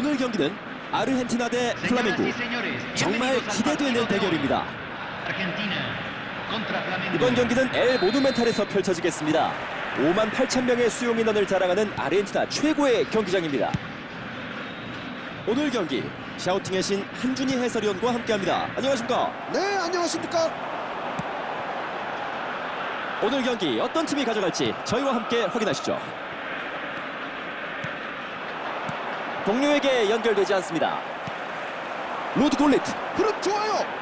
오늘 경기는 아르헨티나 대 플라멩고 정말 기대되는 대결입니다. 이번 경기는 엘 모누멘탈에서 펼쳐지겠습니다. 5만 8천 명의 수용 인원을 자랑하는 아르헨티나 최고의 경기장입니다. 오늘 경기 샤우팅의 신 한준희 해설위원과 함께합니다. 안녕하십니까? 네, 안녕하십니까? 오늘 경기 어떤 팀이 가져갈지 저희와 함께 확인하시죠. 동료에게 연결되지 않습니다. 로드 골리트 흐름 좋아요.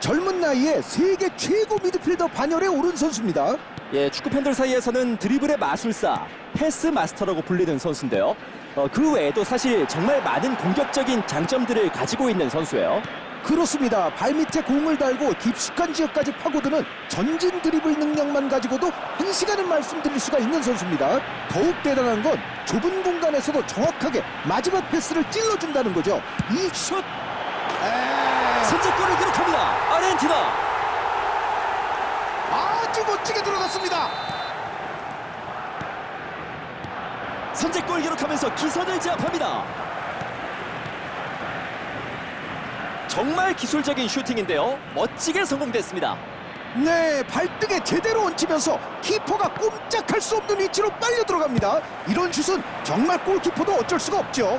젊은 나이에 세계 최고 미드필더 반열에 오른 선수입니다. 예, 축구 팬들 사이에서는 드리블의 마술사, 패스 마스터라고 불리는 선수인데요. 어, 그 외에도 사실 정말 많은 공격적인 장점들을 가지고 있는 선수예요. 그렇습니다. 발밑에 공을 달고 깊숙한 지역까지 파고드는 전진 드리블 능력만 가지고도 한 시간은 말씀드릴 수가 있는 선수입니다. 더욱 대단한 건 좁은 공간에서도 정확하게 마지막 패스를 찔러준다는 거죠. 이 슛! 에... 선제골을 기록합니다. 아르헨티나. 아주 멋지게 들어갔습니다. 선제골 기록하면서 기선을 제압합니다. 정말 기술적인 슈팅인데요. 멋지게 성공됐습니다. 네, 발등에 제대로 얹히면서 키퍼가 꼼짝할 수 없는 위치로 빨려 들어갑니다. 이런 슛은 정말 골키퍼도 어쩔 수가 없죠.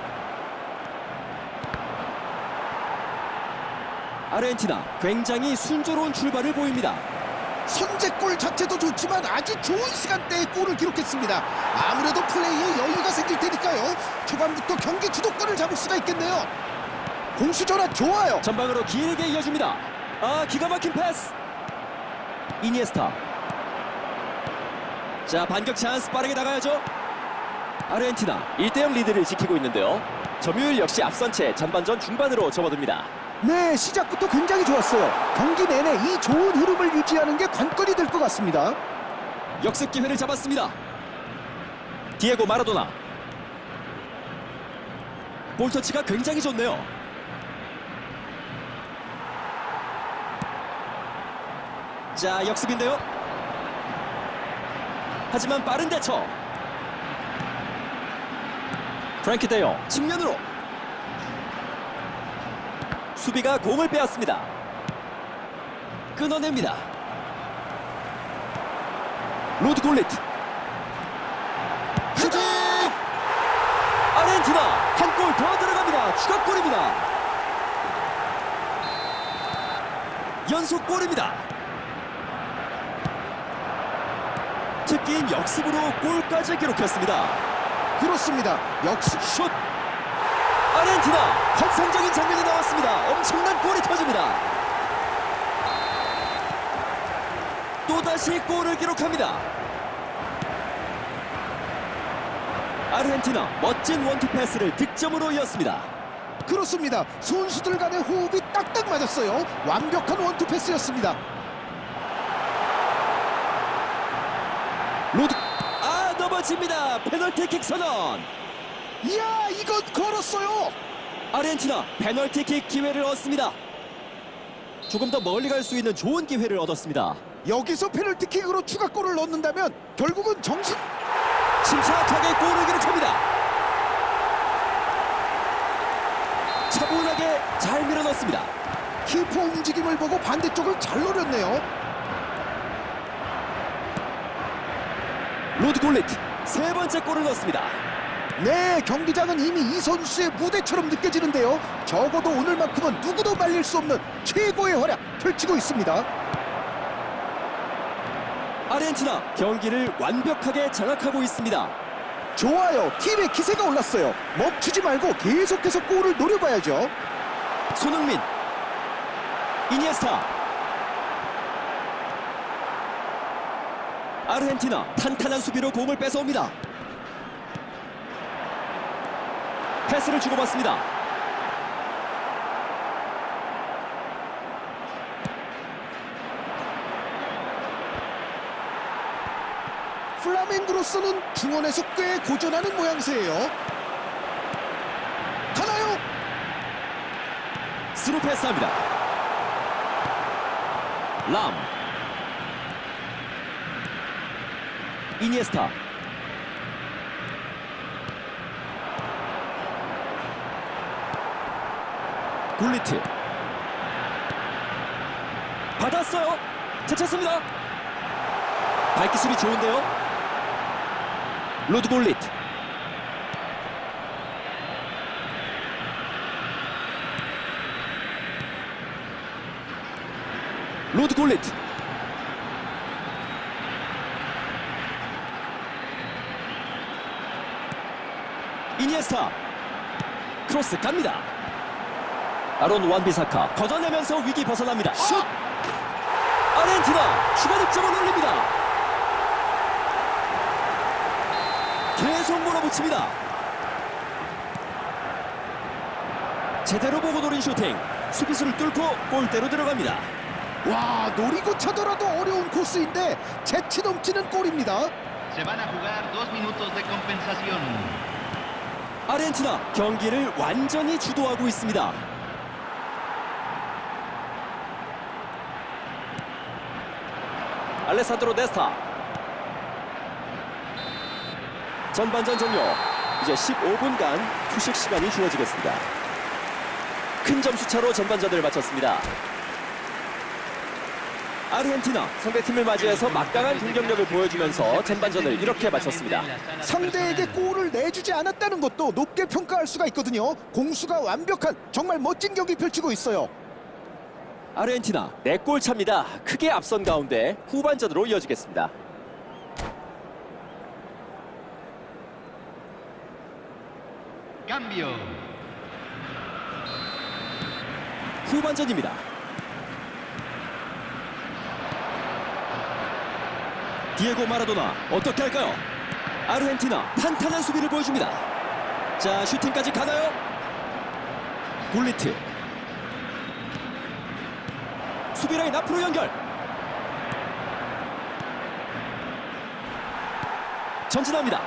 아르헨티나 굉장히 순조로운 출발을 보입니다. 선제골 자체도 좋지만 아주 좋은 시간대에 골을 기록했습니다. 아무래도 플레이에 여유가 생길 테니까요. 초반부터 경기 주도권을 잡을 수가 있겠네요. 공수 전환 좋아요. 전방으로 길게 이어줍니다. 아 기가 막힌 패스. 이니에스타. 자 반격 찬스 빠르게 나가야죠. 아르헨티나 1대0 리드를 지키고 있는데요. 점유율 역시 앞선 채 전반전 중반으로 접어듭니다. 네, 시작부터 굉장히 좋았어요. 경기 내내 이 좋은 흐름을 유지하는 게 관건이 될 것 같습니다. 역습 기회를 잡았습니다. 디에고 마라도나. 볼 터치가 굉장히 좋네요. 자, 역습인데요. 하지만 빠른 대처. 프랭키 데요 측면으로. 수비가 공을 빼앗습니다. 끊어냅니다. 로드 골리트 슈팅 아르헨티나 한 골 더 들어갑니다 추가골입니다 연속골입니다 특기인 역습으로 골까지 기록했습니다 그렇습니다. 역시 슛 아르헨티나 환상적인 장면이 나왔습니다 엄청난 골이 터집니다 또다시 골을 기록합니다 아르헨티나 멋진 원투 패스를 득점으로 이었습니다 그렇습니다. 선수들 간의 호흡이 딱딱 맞았어요. 완벽한 원투 패스였습니다. 로드 아 넘어집니다 페널티킥 선언 이야, 이건 걸었어요. 아르헨티나 페널티킥 기회를 얻습니다 조금 더 멀리 갈 수 있는 좋은 기회를 얻었습니다 여기서 페널티킥으로 추가골을 넣는다면 결국은 정신 침착하게 골을 기록합니다. 차분하게 잘 밀어넣습니다. 키퍼 움직임을 보고 반대쪽을 잘 노렸네요. 로드 골리트 세 번째 골을 넣습니다. 네, 경기장은 이미 이 선수의 무대처럼 느껴지는데요. 적어도 오늘만큼은 누구도 말릴 수 없는 최고의 활약 펼치고 있습니다. 아르헨티나 경기를 완벽하게 장악하고 있습니다. 좋아요. 팀의 기세가 올랐어요. 멈추지 말고 계속해서 골을 노려봐야죠. 손흥민, 이니에스타. 아르헨티나 탄탄한 수비로 공을 뺏어옵니다. 패스를 주고받습니다. 플라멩고로서는 중원에서 꽤 고전하는 모양새예요. 가나요? 스루 패스합니다. 람 이니에스타. 굴리트 받았어요. 제쳤습니다. 발기 술이 좋은데요. 로드 굴리트 로드 굴리트 이니에스타. 크로스 갑니다. 아론 완비사카 걷어내면서 위기 벗어납니다. 슛! 아르헨티나 추가 득점을 올립니다. 계속 몰아붙입니다. 제대로 보고 노린 슈팅. 수비수를 뚫고 골대로 들어갑니다. 와 노리고 차더라도 어려운 코스인데 재치 넘치는 골입니다. 아르헨티나 경기를 완전히 주도하고 있습니다. 알레산드로 네스타 전반전 종료 이제 15분간 휴식 시간이 주어지겠습니다. 큰 점수 차로 전반전을 마쳤습니다. 아르헨티나 상대팀을 맞이해서 막강한 공격력을 보여주면서 전반전을 이렇게 마쳤습니다. 상대에게 골을 내주지 않았다는 것도 높게 평가할 수가 있거든요. 공수가 완벽한 정말 멋진 경기 펼치고 있어요. 아르헨티나 4골 차입니다. 크게 앞선 가운데 후반전으로 이어지겠습니다. 후반전입니다. 디에고 마라도나 어떻게 할까요? 아르헨티나 탄탄한 수비를 보여줍니다. 자 슈팅까지 가나요? 굴리트 수비 라인 앞으로 연결 전진합니다.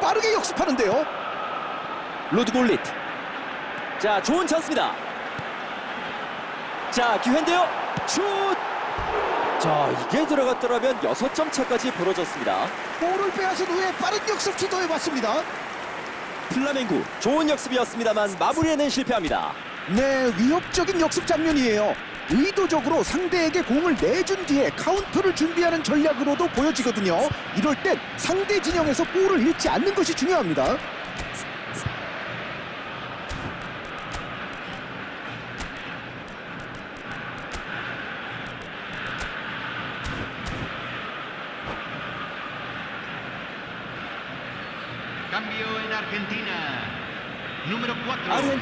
빠르게 역습하는데요. 로드 골리트 자 좋은 찬스입니다 자 기회인데요 슛 자 이게 들어갔더라면 6점 차까지 벌어졌습니다 볼을 빼앗은 후에 빠른 역습 시도해봤습니다. 플라멩구 좋은 역습이었습니다만 마무리에는 실패합니다 네, 위협적인 역습 장면이에요. 의도적으로 상대에게 공을 내준 뒤에 카운터를 준비하는 전략으로도 보여지거든요. 이럴 땐 상대 진영에서 볼을 잃지 않는 것이 중요합니다.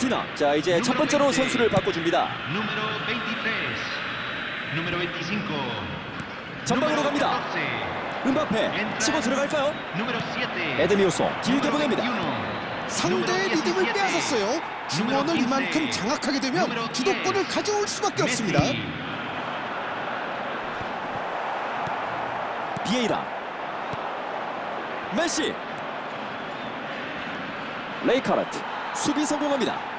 아르헨티나 자 이제 첫 번째로 선수를 바꿔줍니다 Número 23. Número 25. 전방으로 갑니다 14. 은바페 Entra 치고 들어갈까요? Número 7. 에드미오소 길게 보냅니다 21. 상대의 리듬을 17. 빼앗았어요. 중원을 이만큼 장악하게 되면 주도권을 가져올 수밖에 없습니다. 비에이라 메시 레이카르트 수비 성공합니다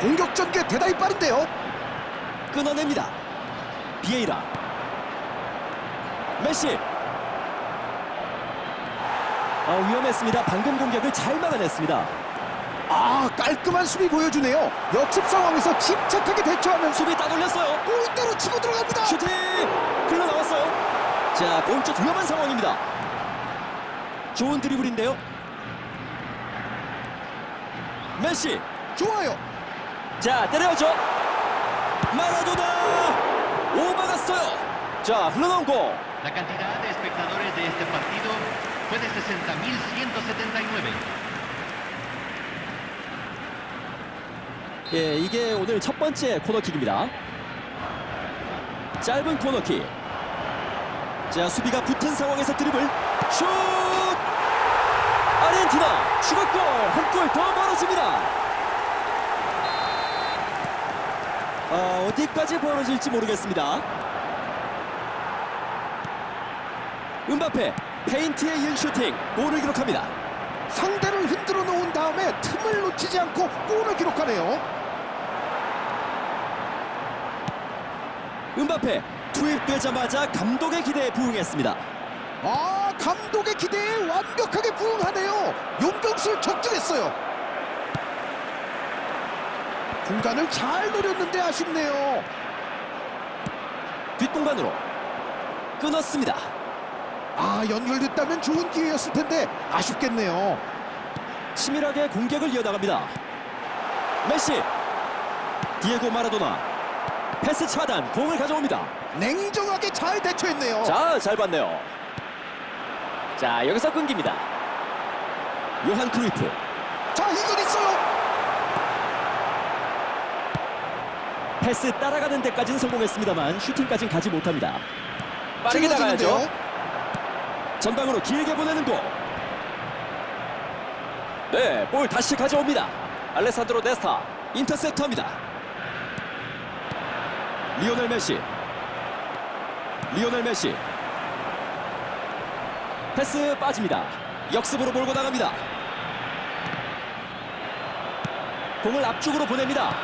공격 전개 대단히 빠른데요. 끊어냅니다. 비에이라. 메시. 아, 위험했습니다. 방금 공격을 잘 막아냈습니다. 아, 깔끔한 수비 보여주네요. 역습 상황에서 침착하게 대처하면서 수비 따돌렸어요. 골대로 치고 들어갑니다. 슈팅! 흘러나왔어요. 자, 오른쪽 위험한 상황입니다. 좋은 드리블인데요. 메시. 좋아요. 자, 때려야죠. 마라도나! 오막았어요. 자, 흘러나온 공. La cantidad de espectadores de este partido fue de 60.179. 예, 이게 오늘 첫 번째 코너킥입니다. 짧은 코너킥. 자, 수비가 붙은 상황에서 드리블. 슛! 아르헨티나 추가골 한 골 더 벌어집니다. 아, 어디까지 벌어질지 모르겠습니다. 은바페 페인트에 이은 슈팅 골을 기록합니다. 상대를 흔들어 놓은 다음에 틈을 놓치지 않고 골을 기록하네요. 은바페 투입되자마자 감독의 기대에 부응했습니다. 아, 감독의 기대에 완벽하게 부응하네요. 용병술 적중했어요. 공간을 잘 노렸는데 아쉽네요. 뒷공간으로 끊었습니다. 아 연결됐다면 좋은 기회였을 텐데 아쉽겠네요. 치밀하게 공격을 이어나갑니다. 메시, 디에고 마라도나, 패스 차단, 공을 가져옵니다. 냉정하게 잘 대처했네요. 자, 잘 봤네요. 자, 여기서 끊깁니다. 요한 크루이프, 자 이건 있어요. 패스 따라가는 데까지는 성공했습니다만 슈팅까지는 가지 못합니다. 빠르게 나가야죠. 전방으로 길게 보내는 공. 네, 볼 다시 가져옵니다. 알레산드로 네스타 인터셉터입니다. 리오넬 메시. 리오넬 메시. 패스 빠집니다. 역습으로 몰고 나갑니다. 공을 앞쪽으로 보냅니다.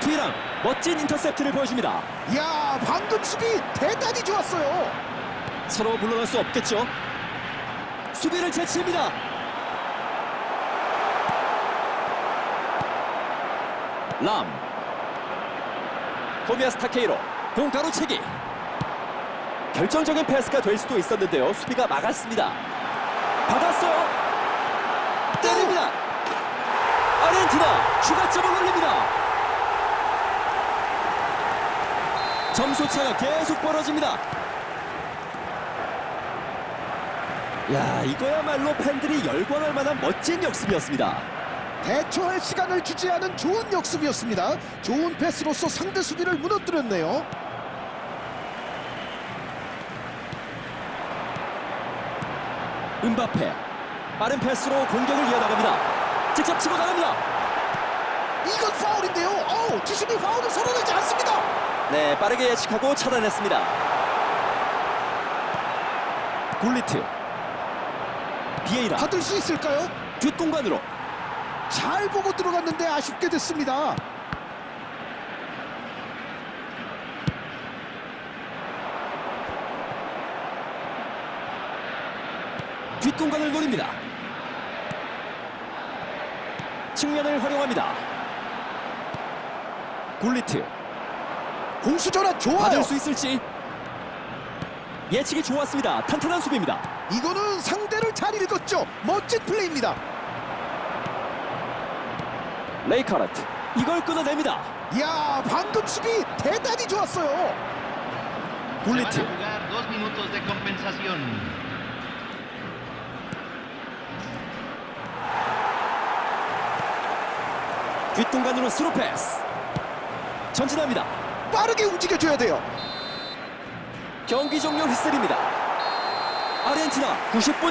투이랑 멋진 인터셉트를 보여줍니다. 이야 방금 수비 대단히 좋았어요. 서로 물러날 수 없겠죠. 수비를 제치입니다. 람. 토미아스 타케이로 공 가로채기. 결정적인 패스가 될 수도 있었는데요. 수비가 막았습니다. 받았어요. 때립니다. 아르헨티나 추가점을 올립니다. 점수 차가 계속 벌어집니다. 야, 이거야말로 팬들이 열광할 만한 멋진 역습이었습니다. 대처할 시간을 주지 않은 좋은 역습이었습니다. 좋은 패스로서 상대 수비를 무너뜨렸네요. 은바페 빠른 패스로 공격을 이어나갑니다. 직접 치고 나갑니다. 이건 파울인데요. 어우, 주심이 파울을 선언하지 않습니다. 네, 빠르게 예측하고 차단했습니다. 굴리트 비에이라 받을 수 있을까요? 뒷공간으로 잘 보고 들어갔는데 아쉽게 됐습니다. 뒷공간을 노립니다. 측면을 활용합니다. 굴리트 공수 전환 좋아요. 받을 수 있을지 예측이 좋았습니다. 탄탄한 수비입니다. 이거는 상대를 잘 읽었죠. 멋진 플레이입니다. 레이카르트 이걸 끊어냅니다. 이야, 방금 수비 대단히 좋았어요. 굴리트. 뒷공간으로 스루 패스 전진합니다. 빠르게 움직여줘야 돼요. 경기 종료 휘슬입니다. 아르헨티나 90분